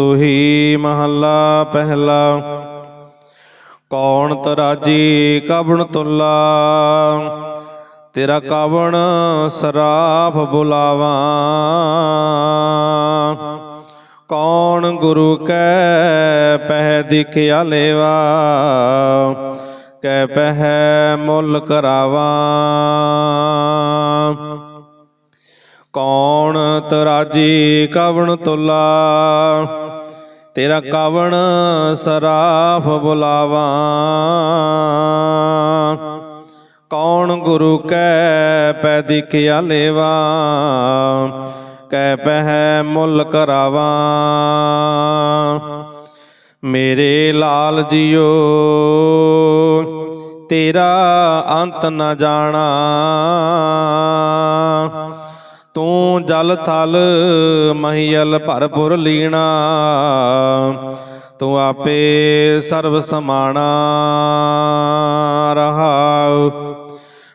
ਸੋਹੀ ਮਹੱਲਾ ਪਹਿਲਾ। ਕੌਣ ਤਰਾਜੀ ਕਬਣ ਤੁਲਾ? ਤੇਰਾ ਕਵਣ ਸਰਾਫ ਬੁਲਾਵਾ। ਕੌਣ ਗੁਰੂ ਕੈ ਪਹਿ ਦਿਖਿਆ ਲੇਵਾ? ਕੈ ਪਹਿ ਮੁੱਲ ਕਰਾਵਾ। ਕੌਣ ਤਰਾਜੀ ਕਵਣ ਤੁਲਾ? ਤੇਰਾ ਕਵਣ ਸਰਾਫ ਬੁਲਾਵਾ। ਕੌਣ ਗੁਰੂ ਕੈ ਪੈ ਦਿਖਿਆ ਲੇਵਾ ਕੈ ਪਹਿ ਮੁੱਲ ਕਰਾਵਾ। ਮੇਰੇ ਲਾਲ ਜੀਓ ਤੇਰਾ ਅੰਤ ਨ ਜਾਣਾ। ਤੂੰ ਜਲ ਥਲ ਮਹੀਲ ਭਰਪੁਰ ਲੀਣਾ। ਤੂੰ ਆਪੇ ਸਰਬ ਸਮਾਣਾ ਰਹਾਉ।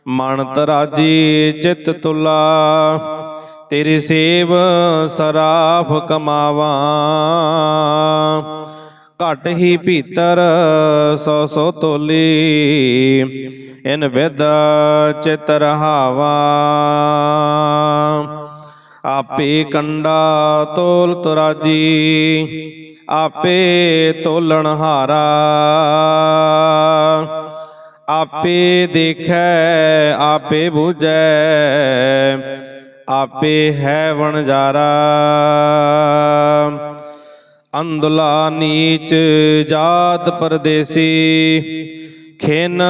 ਮਨ ਤਰਾਜੀ ਚਿਤ ਤੁਲਾ, ਤੇਰੀ ਸੇਵ ਸਰਾਫ ਕਮਾਵਾ। ਘਟ ਹੀ ਭੀਤਰ ਸੋ ਸੋ ਤੋਲੀ। ਇਨ ਵਿਦ ਚਿਤ ਰਹਾਵਾ। ਆਪੇ ਕੰਡਾ ਤੋਲ ਤੁਰਾਜੀ, ਆਪੇ ਤੋਲਣ ਹਾਰਾ। ਆਪੇ ਦੇਖੈ, ਆਪੇ ਬੁਝੈ, ਆਪੇ ਹੈ ਵਣਜਾਰਾ। ਅੰਦਲਾ ਨੀਚ ਜਾਤ ਪਰਦੇਸੀ, ਖਿਨ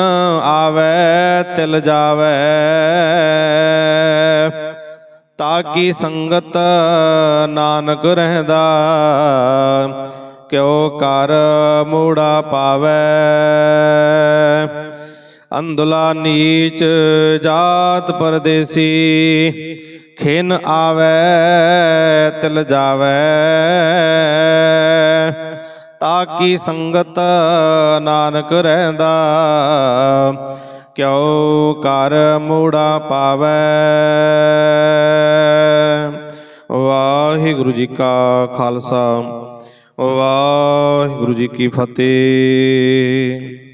ਆਵੈ, ਤਿਲ ਜਾਵੈ। ਤਾਕੀ ਸੰਗਤ ਨਾਨਕ ਰਹਿਦਾ, ਕਿਉ ਕਰ ਮੂੜਾ ਪਾਵੈ। ਅੰਦਲਾ ਨੀਚ ਜਾਤ ਪਰਦੇਸੀ ਖਿਨ ਆਵੈ, ਤਿਲ ਜਾਵੈ। ਤਾਕੀ ਸੰਗਤ ਨਾਨਕ ਰਹਿੰਦਾ? ਕਿਉ ਕਰ ਮੂੜਾ ਪਾਵੈ। ਵਾਹਿਗੁਰੂ ਜੀ ਕਾ ਖਾਲਸਾ, ਵਾਹਿਗੁਰੂ ਜੀ ਕੀ ਫਤਿਹ।